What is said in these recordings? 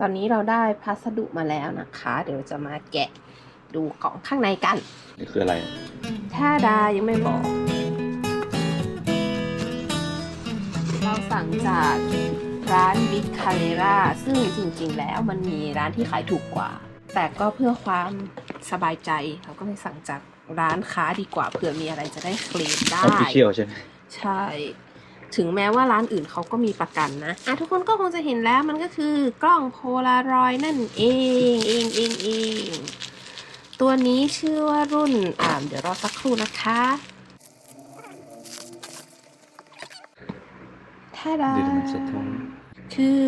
ตอนนี้เราได้พัสดุมาแล้วนะคะ เดี๋ยวจะมาแกะดูกล่องข้างในกัน นี่คืออะไร ถ้าดายังไม่บอก เราสั่งจากร้าน Big c a l e r a ซึ่งจริงๆ แล้วมันมีร้านที่ขายถูกกว่า แต่ก็เพื่อความสบายใจเราก็เลยสั่งจากร้านค้าดีกว่าเผื่อมีอะไรจะได้เคลมได้ออฟฟิเชียลใช่ไหมใช่ ถึงแม้ว่าร้านอื่นเขาก็มีประกันนะอะทุกคนก็คงจะเห็นแล้วมันก็คือกล้องโพลารอยนั่นเองเองเองเองตัวนี้ชื่อว่ารุ่นอ่าเดี๋ยวรอสักครู่นะคะท่าดาเดี๋ยวมันสะท้อนคือ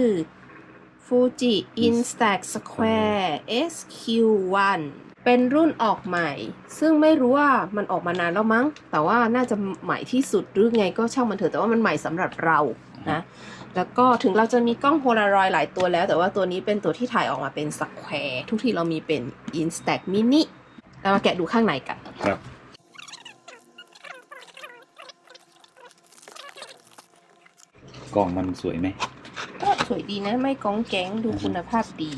Fuji Instax Square SQ1 เป็นรุ่นออกใหม่ ซึ่งไม่รู้ว่ามันออกมานานแล้วมั้ง แต่ว่าน่าจะใหม่ที่สุดหรือไงก็ช่างมันเถอะแต่ว่ามันใหม่สำหรับเรานะแล้วก็ถึงเราจะมีกล้องโพลารอยด์หลายตัวแล้ว แต่ว่าตัวนี้เป็นตัวที่ถ่ายออกมาเป็นสแควร์ทุกทีเรามีเป็น Instax Mini เรามาแกะดูข้างในกันครับกล่องมันสวยไหมก็สวยดีนะ ไม่ก้องแก๊งดูคุณภาพดี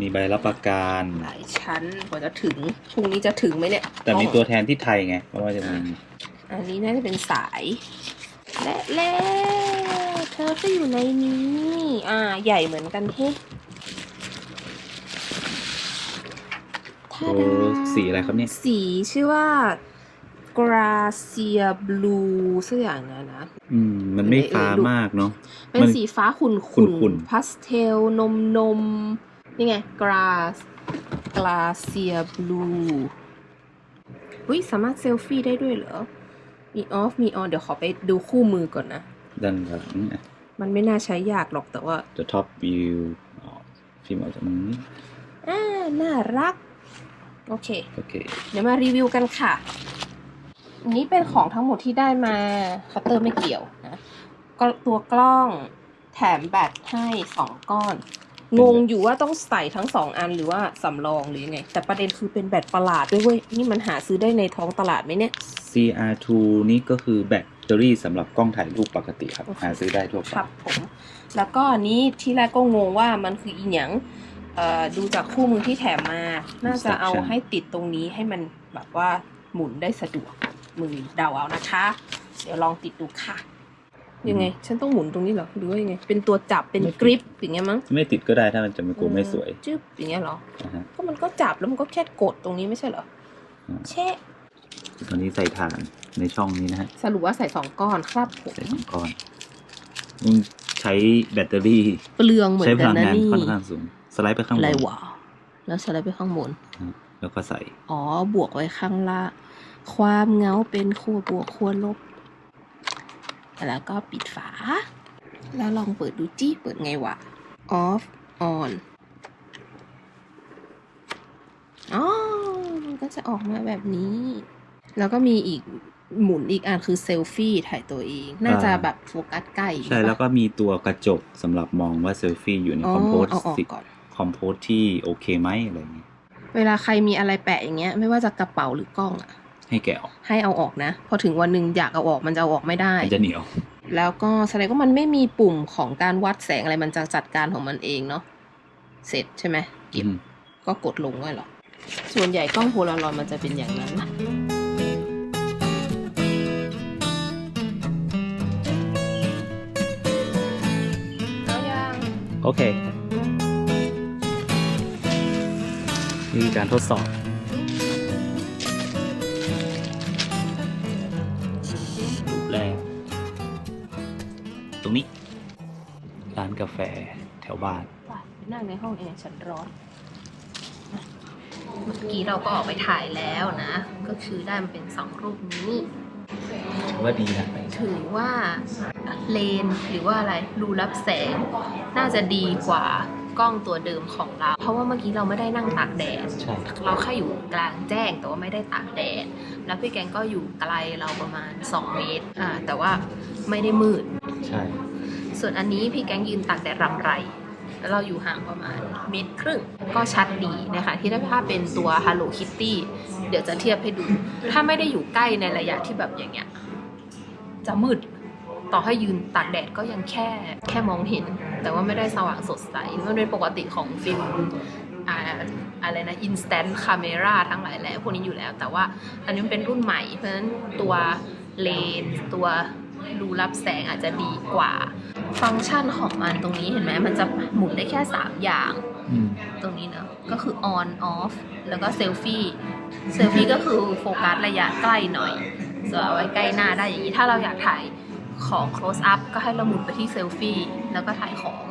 มีใบรับประกัน หลายชั้นกว่าจะถึงพรุ่งนี้จะถึงไหมเนี่ยแต่มีกล้องตัวแทนที่ไทยไง เพราะว่าจะมีอันนี้น่าจะเป็นสาย และแล้วเธอก็อยู่ในนี้ อ่า ใหญ่เหมือนกันเฮ้ท่าโอ้ดาสีอะไรครับเนี่ย สีชื่อว่า Gracia Blue สักอย่างนะนะ อืม มันไม่เอ่ยฟ้าดูมากเนาะ เป็นมันสีฟ้าขุ่นขุ่ขุ่นนๆ พาสเทล นมนม นี่ไง Grass Glacia Blue อุ้ยสามารถเซลฟี่ได้ด้วยเหรอ มีออฟ มีออน เดี๋ยวขอไปดูคู่มือก่อนนะ ด้านหลังอะมันไม่น่าใช้ยากหรอกแต่ว่าจะท็อปวิวฟิล์มออกจากนี้อ่าน่ารัก โอเค โอเค เดี๋ยวมารีวิวกันค่ะ อันนี้เป็นของทั้งหมดที่ได้มาคัตเตอร์ไม่เกี่ยวนะ ก็ตัวกล้องแถมแบตให้สองก้อน งงอยู่ว่าต้องใส่ทั้งสองอันหรือว่าสำรองหรือยังไง แต่ประเด็นคือเป็นแบตประหลาดด้วยเว้ย นี่มันหาซื้อได้ในท้องตลาดไหมเนี่ย CR2 นี่ก็คือแบตเตอรี่สำหรับกล้องถ่ายรูปปกติครับโอเคหาซื้อได้ทั่วไปครับผม แล้วก็อันนี้ที่แรกก็งงว่ามันคืออีหยังเอ่อดูจากคู่มือที่แถมมา น่าจะเอาให้ติดตรงนี้ให้มันแบบว่าหมุนได้สะดวกมือเดาเอานะคะ เดี๋ยวลองติดดูค่ะ ยังไง ฉันต้องหมุนตรงนี้เหรอหรือว่ายังไง เป็นตัวจับเป็นกริปอย่างเงี้ยมั้งไม่ติดก็ได้ถ้ามันจะไม่กลัวไม่สวยจึ๊บอย่างเงี้ยเหรอ นะฮะ ก็มันก็จับแล้วมันก็แค่กดตรงนี้ไม่ใช่เหรออืม แช่ตอนนี้ใส่ถ่านในช่องนี้นะฮะ สรุปว่าใส่สองก้อนครับผมใส่สองก้อนอืมใช้แบตเตอรี่ เปลืองเหมือใช้นพกันลังนะงานนี่ค่อนข้างสูง สไลด์ไปข้างบอะไรนวะแล้วสไลด์ไปข้างบน แล้วก็ใส่ อ๋อบวกไว้ข้างล่างความเหงาเป็นขั้วบวกขั้วลบ แล้วก็ปิดฝา แล้วลองเปิดดูจี้เปิดไงวะ off on อ๋อมันก็จะออกมาแบบนี้ แล้วก็มีอีกหมุนอีกอันคือเซลฟี่ถ่ายตัวเอง น่าจะแบบโฟกัสใกล้ ใช่ แล้วก็มีตัวกระจกสำหรับมองว่าเซลฟี่อยู่ในอ๋อคอมโพสเอาออกก่อนคอมโพสที่โอเคไหมอะไรอย่างเงี้ย เวลาใครมีอะไรแปะอย่างเงี้ย ไม่ว่าจะกระเป๋าหรือกล้องอะ ให้แกะออกให้เอาออกนะ พอถึงวันหนึ่งอยากเอาออกมันจะเอาออกไม่ได้ มันจะเหนียว แล้วก็แสดงว่ามันไม่มีปุ่มของการวัดแสงอะไรมันจะจัดการของมันเองเนาะเสร็จใช่ไหมเก็บอืม ก็กดลงไว้หรอ ส่วนใหญ่กล้องโพลารอยด์มันจะเป็นอย่างนั้นนะเอายัง โอเค นี่คือการทดสอบานกาแฟแถวบ้านไปนั่งในห้องแอร์ฉันร้อนอะเมื่อกี้เราก็ออกไปถ่ายแล้วนะ ก็คือได้มาเป็นสองรูปนี้ ถือว่าดีนะถือว่าเลนหรือว่าอะไรรูรับแสง น่าจะดีกว่ากล้องตัวเดิมของเรา เพราะว่าเมื่อกี้เราไม่ได้นั่งตากแดด ใช่ เราแค่อยู่กลางแจ้งแต่ว่าไม่ได้ตากแดด แล้วพี่แกงก็อยู่ไกลเราประมาณ 2 เมตร อ่า แต่ว่าไม่ได้มืด ใช่ ส่วนอันนี้พี่แก๊งยืนตากแดดรำไร แล้วเราอยู่ห่างประมาณเมตรครึ่ง ก็ชัดดีนะคะ ที่ถ้าพเป็นตัว Hello Kitty เดี๋ยวจะเทียบให้ดู ถ้าไม่ได้อยู่ใกล้ในระยะที่แบบอย่างเงี้ย จะมืด ต่อให้ยืนตากแดดก็ยังแค่แค่มองเห็น แต่ว่าไม่ได้สว่างสดใส มันเป็นปกติของฟิล์มอะไรนะ instant camera ทั้งหลายแหละพวกนี้อยู่แล้ว แต่ว่าอันนี้มันเป็นรุ่นใหม่ เพราะฉะนั้นตัวเลนตัว รูรับแสงอาจจะดีกว่า ฟังก์ชันของมันตรงนี้เห็นไหมมันจะหมุนได้แค่ 3 อย่างอืมตรงนี้เนอะก็คือ on off แล้วก็เซลฟี่เซลฟี่ก็คือโฟกัสระยะใกล้หน่อยส่วนเอาไว้ใกล้หน้าได้อย่างนี้ ถ้าเราอยากถ่ายของ close up ก็ให้เราหมุนไปที่เซลฟี่แล้วก็ถ่ายของ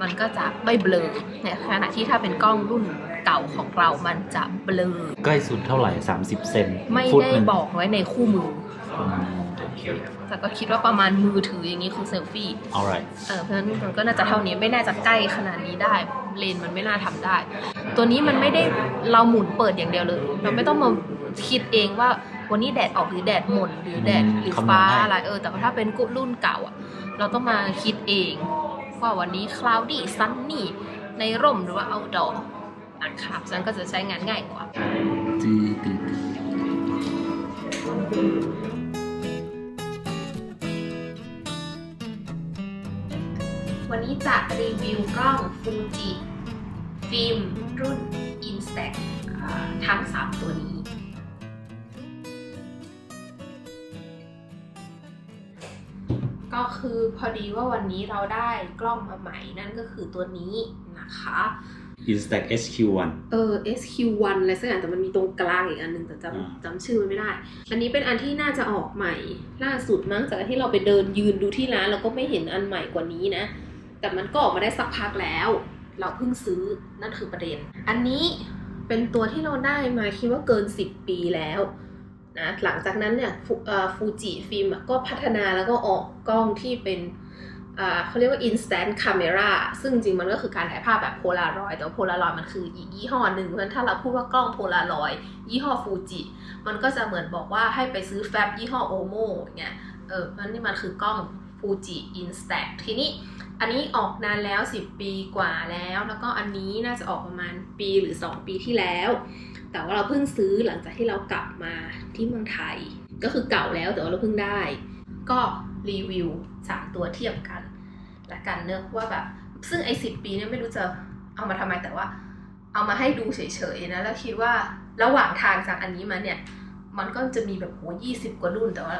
มันก็จะไม่เบลอในขณะที่ถ้าเป็นกล้องรุ่นเก่าของเรามันจะเบลอ ใกล้สุดเท่าไหร่ 30 เซนไม่ฟุตได้หนึ่งบอกไว้ในคู่มืออืมโอเค แต่ก็คิดว่าประมาณมือถืออย่างนี้คือเซลฟี่ alright เออเพราะฉะนั้นมันก็น่าจะเท่านี้ไม่น่าจะใกล้ขนาดนี้ได้ เลนส์มันไม่น่าทำได้ ตัวนี้มันไม่ได้เราหมุนเปิดอย่างเดียวเลย เราไม่ต้องมาคิดเองว่าวันนี้แดดออกหรือแดดหม่นหรือแดดอืมหรือคำนวณฟ้าได้อะไรเออ แต่ว่าถ้าเป็นกุรุ่นเก่าอะ เราต้องมาคิดเองว่าวันนี้ cloudy sunny ในร่มหรือว่า outdoor นะครับฉะนั้นก็จะใช้งานง่ายกว่าจืดตืด วันนี้จะรีวิวกล้องฟูจิฟิล์มรุ่น Instax อ่าทั้ง 3 ตัวนี้ ก็คือพอดีว่าวันนี้เราได้กล้องมาใหม่นั่นก็คือตัวนี้นะคะ Instax HQ1 เออ SQ1 อะไรสักอย่างแต่มันมีตรงกลางอีกอันหนึ่งแต่จอ่าำจำชื่อมันไม่ได้ อันนี้เป็นอันที่น่าจะออกใหม่ ล่าสุดมั้งจากที่เราไปเดินยืนดูที่ร้านเราก็ไม่เห็นอันใหม่กว่านี้นะ แต่มันก็ออกมาได้สักพักแล้ว เราเพิ่งซื้อนั่นคือประเด็น อันนี้เป็นตัวที่เราได้มาคิดว่าเกิน 10 ปีแล้วนะหลังจากนั้นเนี่ยฟูเอ่อฟูจิฟิล์มก็พัฒนาแล้วก็ออกกล้องที่เป็นเขาเรียกว่า instant camera ซึ่งจริงๆมันก็คือการถ่ายภาพแบบโพลารอยแต่ว่าโพลารอยมันคืออีกยี่ห้อหนึ่งเพราะฉะนั้นถ้าเราพูดว่ากล้องโพลารอยยี่ห้อฟูจิมันก็จะเหมือนบอกว่าให้ไปซื้อแฟบยี่ห้อโอโมอย่างเงี้ยเออนั่นนี่มันคือกล้องฟูจิ instax ทีนี้ อันนี้ออกนานแล้ว 10 ปีกว่าแล้ว แล้วก็อันนี้น่าจะออกประมาณปีหรือ 2 ปีที่แล้ว แต่ว่าเราเพิ่งซื้อหลังจากที่เรากลับมาที่เมืองไทย ก็คือเก่าแล้วแต่ว่าเราเพิ่งได้ ก็รีวิว3ตัวเทียบกันละกันเนอะว่าแบบซึ่งไอ้สิปีเนี่ยไม่รู้จะเอามาทำไมแต่ว่า เอามาให้ดูเฉยๆนะแล้วคิดว่าระหว่างทางจากอันนี้มาเนี่ย มันก็จะมีแบบโหยี่สิบกว่ารุ่นแต่ว่า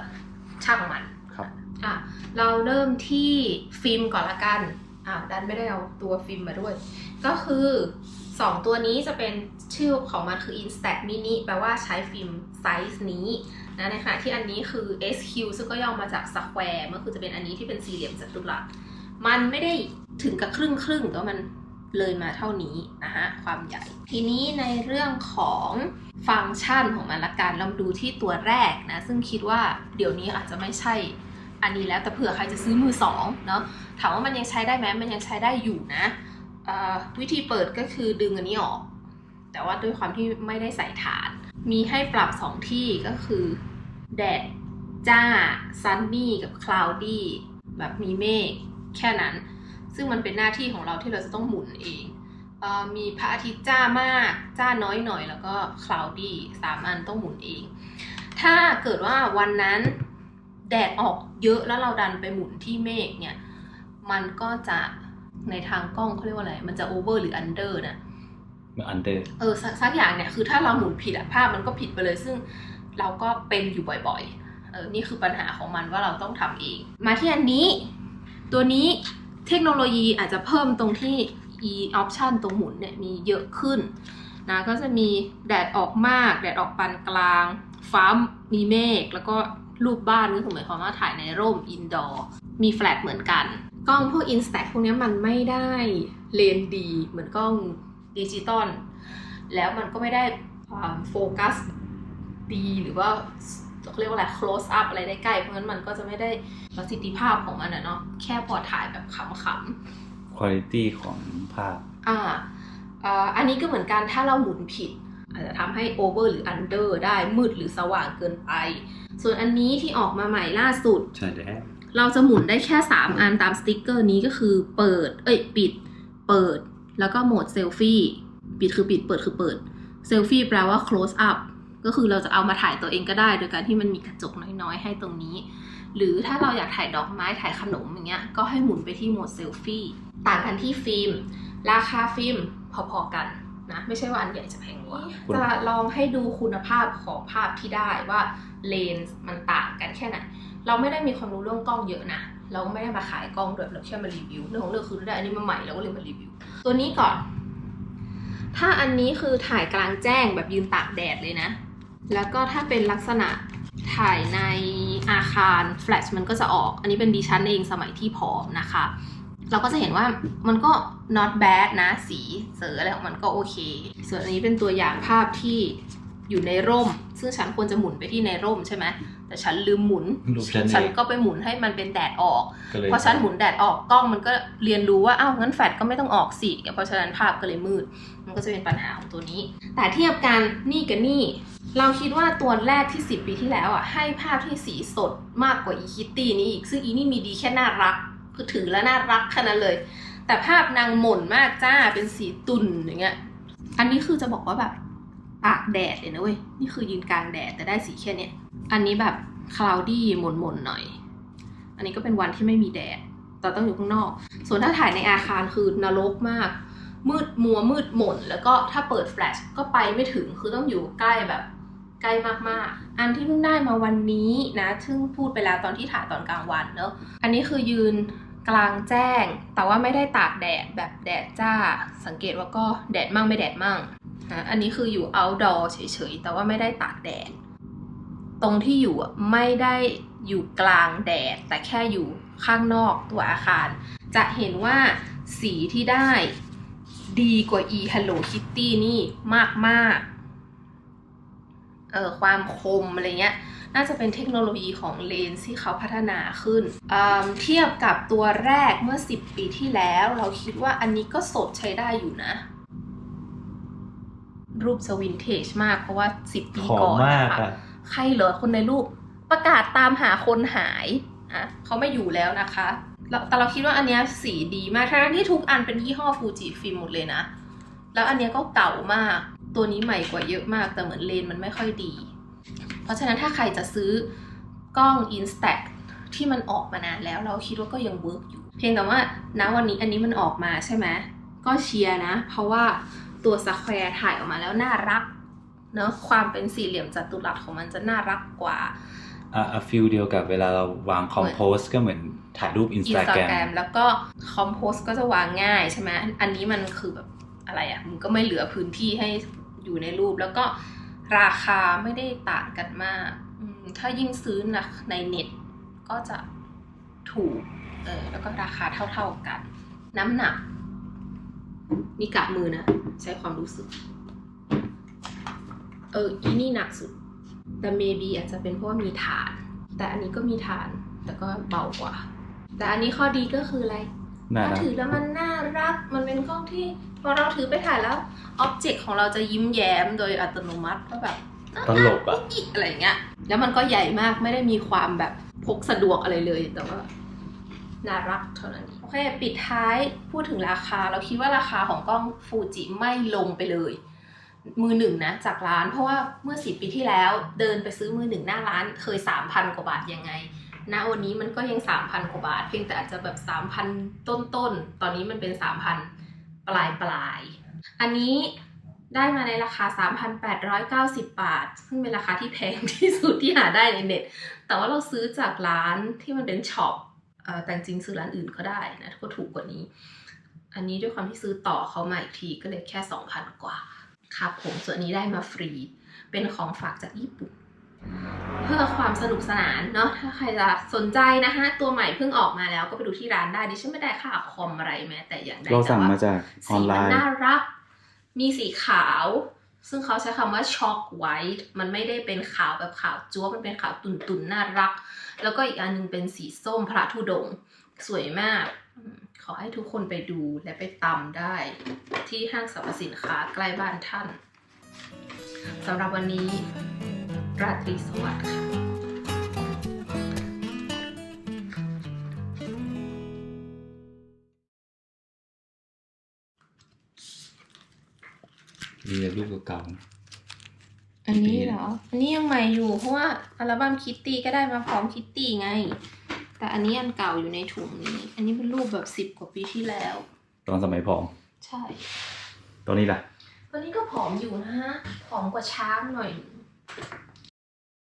ช่างมัน ครับอะเราเริ่มที่ฟิล์มก่อนละกันอะดันไม่ได้เอาตัวฟิล์มมาด้วย ก็คือ 2 ตัวนี้จะเป็นชื่อของมันคือ Instax Mini แปลว่าใช้ฟิล์มไซส์นี้นะในขณะที่อันนี้คือ SQ ซึ่งก็ย่อมาจาก Square มันคือจะเป็นอันนี้ที่เป็นสี่เหลี่ยมจัตุรัสมันไม่ได้ถึงกับครึ่งครึ่งแต่ว่ามันเลยมาเท่านี้นะฮะความใหญ่ ทีนี้ในเรื่องของฟังก์ชันของมันละกันเราดูที่ตัวแรกนะ ซึ่งคิดว่าเดี๋ยวนี้อาจจะไม่ใช่ อันนี้แล้วแต่เผื่อใครจะซื้อมือสองเนาะถามว่ามันยังใช้ได้ไหมมันยังใช้ได้อยู่นะวิธีเปิดก็คือดึงอันนี้ออก แต่ว่าด้วยความที่ไม่ได้ใส่ฐาน มีให้ปรับสองที่ก็คือแดดจ้าซันนี่กับคลาวดี้แบบมีเมฆแค่นั้น ซึ่งมันเป็นหน้าที่ของเราที่เราจะต้องหมุนเองอมีพระอาทิตย์จ้ามากจ้าน้อยหน่อย แล้วก็คลาวดี้สามอันต้องหมุนเอง ถ้าเกิดว่าวันนั้น แดดออกเยอะแล้วเราดันไปหมุนที่เมฆเนี่ย มันก็จะในทางกล้องเขาเรียกว่าอะไร มันจะโอเวอร์หรืออันเดอร์นะอันเดอร์เออสักสักอย่างเนี่ย คือถ้าเราหมุนผิดอะภาพมันก็ผิดไปเลย ซึ่งเราก็เป็นอยู่บ่อยๆ เออ นี่คือปัญหาของมันว่าเราต้องทำเอง มาที่อันนี้ ตัวนี้เทคโนโลยีอาจจะเพิ่มตรงที่ e option ตรงหมุนเนี่ยมีเยอะขึ้นนะ ก็จะมีแดดออกมาก แดดออกปานกลาง ฟ้ามีเมฆ แล้วก็ รูปบ้านก็คือหมายความว่าถ่ายในร่มอินดอร์มีแฟลชเหมือนกัน กล้องพวก Instax พวกเนี้ยมันไม่ได้เลนส์ดี เหมือนกล้องดิจิตอลแล้วมันก็ไม่ได้ความโฟกัสดีหรือว่าเขาเรียกว่าอะไร close up อะไรได้ใกล้ เพราะฉะนั้นมันก็จะไม่ได้ประสิทธิภาพของมันอะเนาะแค่พอถ่ายแบบขำคุณภาพของภาพๆอ่าอ่าอันนี้ก็เหมือนกันถ้าเราหมุนผิด อาจจะทำให้ over หรือ under ได้มืดหรือสว่างเกินไป ส่วนอันนี้ที่ออกมาใหม่ล่าสุด ใช่แล้วเราจะหมุนได้แค่ 3 อันตามสติกเกอร์นี้ก็คือเปิด เอ้ย ปิด เปิด แล้วก็โหมดเซลฟี่ปิดคือปิด เปิดคือเปิด เซลฟี่แปลว่า close up ก็คือเราจะเอามาถ่ายตัวเองก็ได้ โดยการที่มันมีกระจกน้อยๆ ให้ตรงนี้ หรือถ้าเราอยากถ่ายดอกไม้ถ่ายขนมอย่างเงี้ย ก็ให้หมุนไปที่โหมดเซลฟี่ ต่างกันที่ฟิล์ม ราคาฟิล์มพอๆกัน นะไม่ใช่ว่าอันใหญ่จะแพงกว่าคุณจะลองให้ดูคุณภาพของภาพที่ได้ว่าเลนส์มันต่างกันแค่ไหนเราไม่ได้มีความรู้เรื่องกล้องเยอะนะเราก็ไม่ได้มาขายกล้องด้วยเราแค่มารีวิวเรื่องของเรื่องคือได้อันนี้มาใหม่เราก็เลยมารีวิว ตัวนี้ก่อน ถ้าอันนี้คือถ่ายกลางแจ้งแบบยืนตากแดดเลยนะ แล้วก็ถ้าเป็นลักษณะถ่ายในอาคารแฟลชมันก็จะออก อันนี้เป็นดิฉันเองสมัยที่ผอมนะคะ เราก็จะเห็นว่ามันก็ not bad นะ สีเสืออะไรของมันก็โอเค ส่วนอันนี้เป็นตัวอย่างภาพที่อยู่ในร่ม ซึ่งฉันควรจะหมุนไปที่ในร่มใช่ไหมแต่ฉันลืมหมุน รูปฉันเองฉันก็ไปหมุนให้มันเป็นแดดออก ก็เลยเพราะฉันหมุนแดดออกกล้องมันก็เรียนรู้ว่าอ้าวงั้นแฟลชก็ไม่ต้องออกสิเพราะฉะนั้นภาพก็เลยมืด มันก็จะเป็นปัญหาของตัวนี้ แต่เทียบกันนี่กับนี่ เราคิดว่าตัวแรกที่ 10 ปีที่แล้วอะให้ภาพที่สีสดมากกว่าอีคิตตี้นี้อีกซึ่งอีนี่มีดีแค่น่ารัก คือถือแล้วน่ารักแค่นั้นเลย แต่ภาพนางหม่นมากจ้าเป็นสีตุ่นอย่างเงี้ย อันนี้คือจะบอกว่าแบบตากแดดเลยนะเว้ย นี่คือยืนกลางแดดแต่ได้สีแค่เนี้ย อันนี้แบบคลาวดี้หม่นๆหน่อย อันนี้ก็เป็นวันที่ไม่มีแดด แต่ต้องอยู่ข้างนอก ส่วนถ้าถ่ายในอาคารคือนรกมาก มืดมัวมืดหม่น แล้วก็ถ้าเปิดแฟลชก็ไปไม่ถึง คือต้องอยู่ใกล้แบบใกล้มากๆ อันที่เพิ่งได้มาวันนี้นะ ซึ่งพูดไปแล้วตอนที่ถ่ายตอนกลางวันเนอะ อันนี้คือยืน กลางแจ้ง แต่ว่าไม่ได้ตากแดดแบบแดดจ้า สังเกตว่าก็แดดมั่งไม่แดดมั่งนะอันนี้คืออยู่ outdoor เฉยๆ แต่ว่าไม่ได้ตากแดด ตรงที่อยู่ไม่ได้อยู่กลางแดด แต่แค่อยู่ข้างนอกตัวอาคาร จะเห็นว่าสีที่ได้ดีกว่า e Hello Kitty นี่มากๆ เออความคมอะไรเงี้ยน่าจะเป็นเทคโนโลยีของเลนส์ที่เขาพัฒนาขึ้นอืมเทียบกับตัวแรกเมื่อ 10 ปีที่แล้ว เราคิดว่าอันนี้ก็สดใช้ได้อยู่นะ รูปสวินเทจมากเพราะว่า 10 ปีขอก่อนมากนะคะอะใครเหรอคนในรูปประกาศตามหาคนหายอะเขาไม่อยู่แล้วนะคะแล้วแต่เราคิดว่าอันเนี้ยสีดีมากทั้งที่ทุกอันเป็นยี่ห้อฟูจิฟิล์มหมดเลยนะ แล้วอันเนี้ยก็เก่ามาก ตัวนี้ใหม่กว่าเยอะมาก แต่เหมือนเลนส์มันไม่ค่อยดี เพราะฉะนั้นถ้าใครจะซื้อกล้อง Instax ที่มันออกมานานแล้วเราคิดว่าก็ยังเวิร์กอยู่ เพียงแต่ว่าณวันนี้อันนี้มันออกมาใช่ไหมก็เชียร์นะ เพราะว่าตัวสแควร์ถ่ายออกมาแล้วน่ารักเนอะความเป็นสี่เหลี่ยมจัตุรัสของมันจะน่ารักกว่าอะฟิลเดียวกับเวลาเราวางคอมโพสก็เหมือนถ่ายรูปอินสอินตาสตาแกรแกรมมแล้วก็คอมโพสก็จะวางง่ายใช่ไหมอันนี้มันคือแบบอะไรอะ่ะมันก็ไม่เหลือพื้นที่ให้ อยู่ในรูป แล้วก็ราคาไม่ได้ต่างกันมากถ้ายิ่งซื้อนะในเน็ตก็จะถูกเออแล้วก็ราคาเท่าๆกัน น้ำหนักนี่กะมือนะ ใช้ความรู้สึก เอออีนี่หนักสุด แต่ maybe อาจจะเป็นเพราะว่ามีฐาน แต่อันนี้ก็มีฐานแต่ก็เบากว่า แต่อันนี้ข้อดีก็คืออะไร น่าถ้ารัก ถือแล้วมันน่ารัก มันเป็นกล้องที่พอเราถือไปถ่ายแล้วอ็อบเจกต์ของเราจะยิ้มแย้มโดยอัตโนมัติว่าแบบตลกอะอิ๊กอะไรอย่างเงี้ย แล้วมันก็ใหญ่มากไม่ได้มีความแบบพกสะดวกอะไรเลยแต่ว่าน่ารักเท่านั้นโอเค ปิดท้ายพูดถึงราคา เราคิดว่าราคาของกล้องฟูจิไม่ลงไปเลย มือหนึ่งนะจากร้าน เพราะว่าเมื่อสิปีที่แล้วเดินไปซื้อมือหนึ่งหน้าร้านเคยสามพันกว่าบาทยังไง ณวันนี้มันก็ยังสามพันกว่าบาท เพียงแต่อาจจะแบบสามพันต้นต้นๆตอนนี้มันเป็นสามพันปลายปลายๆอันนี้ได้มาในราคา 3,890 บาท ซึ่งเป็นราคาที่แพงที่สุดที่หาได้ในเน็ต แต่ว่าเราซื้อจากร้านที่มันเป็นช็อปแต่จริงซื้อร้านอื่นก็ได้นะก็ถูกกว่านี้ อันนี้ด้วยความที่ซื้อต่อเขามาอีกทีก็เลยแค่ 2,000 กว่า ครับผมส่วนนี้ได้มาฟรี เป็นของฝากจากญี่ปุ่น เพื่อความสนุกสนานเนาะถ้าใครจะสนใจนะฮะ ตัวใหม่เพิ่งออกมาแล้วก็ไปดูที่ร้านได้ดิฉันไม่ได้ค่าคอมอะไรแม้แต่อย่างใดเราสั่งแต่ว่มาจากอสีอนไลมันน์น่ารัก มีสีขาว ซึ่งเขาใช้คำว่าช็อกไวท์มันไม่ได้เป็นขาวแบบขาวจั๊วมันเป็นขาวตุ่นๆน่ารัก แล้วก็อีกอันหนึงเป็นสีส้มพระธุดงค์สวยมากอืมขอให้ทุกคนไปดูและไปตำได้ ที่ห้างสรรพสินค้าใกล้บ้านท่านสำหรับวันนี้ ราตรีสวัสดิ์ค่ะมีแต่รูปเก่าอันนี้เหรอ อันนี้ยังใหม่อยู่ เพราะว่าอัลบั้มคิตตี้ก็ได้มาพร้อมคิตตี้ไง แต่อันนี้อันเก่าอยู่ในถุงนี้ อันนี้เป็นรูปแบบสิบ10กว่าปีที่แล้ว ตอนสมัยผอม ใช่ ตอนนี้ล่ะวันนี้ก็ผอมอยู่นะฮะ ผอมกว่าช้างหน่อย